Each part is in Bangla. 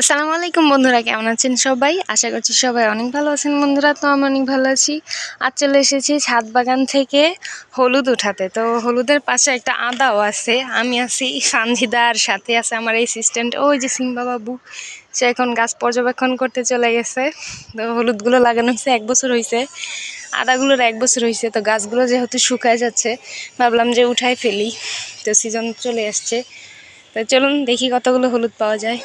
আসসালামু আলাইকুম বন্ধুরা, কেমন আছেন সবাই? আশা করছি সবাই অনেক ভালো আছেন বন্ধুরা, তো আমি অনেক ভালো আছি। আর চলে এসেছি ছাদ বাগান থেকে হলুদ উঠাতে। তো হলুদের পাশে একটা আদাও আছে, আমি আছি সানজিদার, সাথে আছে আমার অ্যাসিস্ট্যান্ট ওই যে সিম্বা বাবু। সে এখন গাছ পর্যবেক্ষণ করতে চলে গেছে। তো হলুদগুলো লাগানো হয়েছে এক বছর হয়েছে আদাগুলোর এক বছর হয়েছে তো গাছগুলো যেহেতু শুকায় যাচ্ছে, ভাবলাম যে উঠাই ফেলি। তো সিজন চলে আসছে। তো চলুন দেখি কতগুলো হলুদ পাওয়া যায়।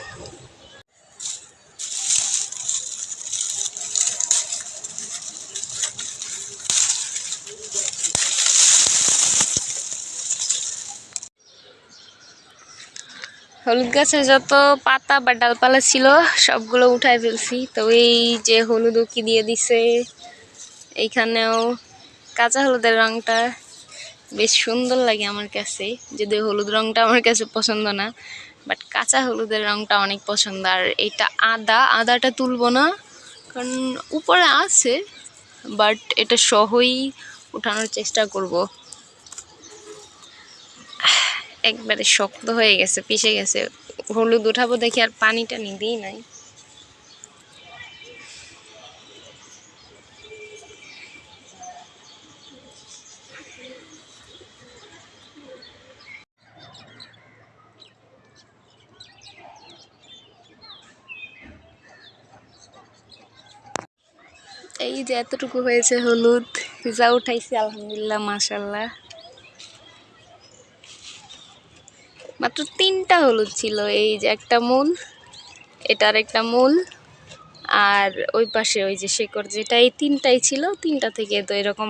হলুদ গাছে যত পাতা বা ডালপালা ছিল, সবগুলো উঠাই ফেলছি। তো এই যে হলুদ উকি দিয়ে দিছে, এইখানেও কাঁচা হলুদের রংটা বেশ সুন্দর লাগে আমার কাছে। যদি হলুদ রংটা আমার কাছে পছন্দ না বাট কাঁচা হলুদের রংটা অনেক পছন্দ। আর এটা আদা, আদাটা তুলবো না, কারণ উপরে আছে বাট এটা সহই উঠানোর চেষ্টা করব। একবারে শক্ত হয়ে গেছে, পিষে গেছে। হলুদ উঠাবো দেখি আর পানিটা নিবেই নাই। এই যে এতটুকু হয়েছে হলুদ, যা উঠাইছি আলহামদুলিল্লাহ মাসাল্লাহ মাত্র তিনটা হলুদ ছিল, এই যে একটা মূল এটার একটা মূল, আর ওই পাশে ওই যে শেকড় যেটা, এই তিনটাই ছিল, তিনটা থেকে তো এরকম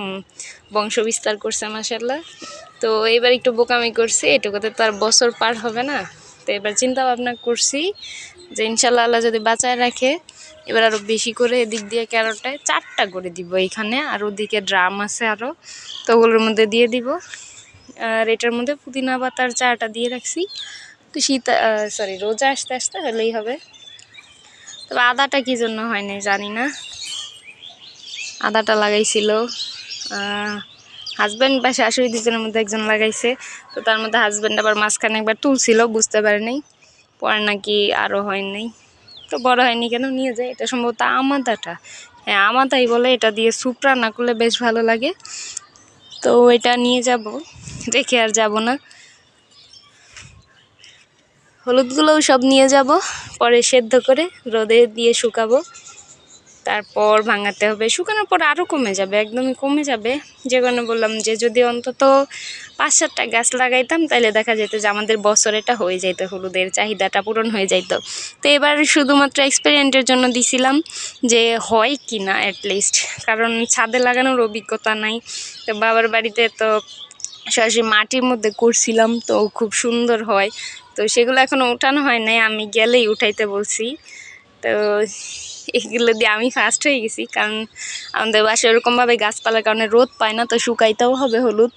বংশ বিস্তার করছে মাসাল্লাহ তো এবার একটু বোকামি করছি, এটুকুতে তো আর বছর পার হবে না। তো এবার চিন্তা ভাবনা করছি যে ইনশাল্লাহ আল্লাহ যদি বাঁচায় রাখে, এবার আরও বেশি করে এদিক দিয়ে ক্যারোটায় চারটা করে দিব এইখানে আর ওদিকে ড্রাম আছে আরও তো ওগুলোর মধ্যে দিয়ে দিব। আর এটার মধ্যে পুদিনা পাতার চাটা দিয়ে রাখছি। তো শীত সরি রোজা আসতে আসতে হলেই হবে। তবে আদাটা কী জন্য হয়নি জানি না। আদাটা লাগাইছিল। হাজব্যান্ড বা শাশুড়ি দুজনের মধ্যে একজন লাগাইছে। তো তার মধ্যে হাজব্যান্ড আবার মাঝখানে একবার তুলছিল, বুঝতে পারেনি। পরে নাকি আরও হয়নি তো বড় হয়নি কেন? নিয়ে যায়। এটা সম্ভবত আমাদাটা। হ্যাঁ আমাদাই বলে এটা দিয়ে স্যুপ রান্না করলে বেশ ভালো লাগে। তো এটা নিয়ে যাব। রেখে আর যাব না। হলুদগুলোও সব নিয়ে যাব, পরে সেদ্ধ করে রোদে দিয়ে শুকাবো। তারপর ভাঙাতে হবে। শুকানোর পর আরও কমে যাবে, একদমই কমে যাবে। যে কারণে বললাম যে যদি অন্তত পাঁচ সাতটা গাছ লাগাইতাম তাহলে দেখা যেত যে আমাদের বছরেটা হয়ে যাইতো, হলুদের চাহিদাটা পূরণ হয়ে যাইত। তো এবার শুধুমাত্র এক্সপেরিয়েন্টের জন্য দিছিলাম যে হয় কি না অ্যাটলিস্ট কারণ ছাদে লাগানোর অভিজ্ঞতা নাই। তো বাবার বাড়িতে তো সরাসরি মাটির মধ্যে করছিলাম, তো খুব সুন্দর হয়। তো সেগুলো এখনও উঠানো হয় নাই, আমি গেলেই উঠাইতে বলছি। তো এগুলো দিয়ে আমি ফার্স্ট হয়ে গেছি। কারণ আমাদের বাসায় ওরকমভাবে গাছপালার কারণে রোদ পায় না, তো শুকাইতেও হবে হলুদ।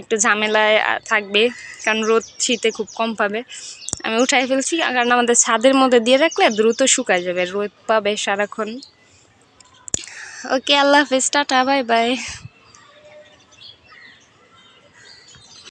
একটু ঝামেলায় থাকবে, কারণ রোদ শীতে খুব কম পাবে। আমি উঠাই ফেলছি, কারণ আমাদের ছাদের মধ্যে দিয়ে রাখলে দ্রুত শুকায় যাবে, রোদ পাবে সারাক্ষণ। ওকে, আল্লাহ হাফিজ, টাটা, বাই বাই।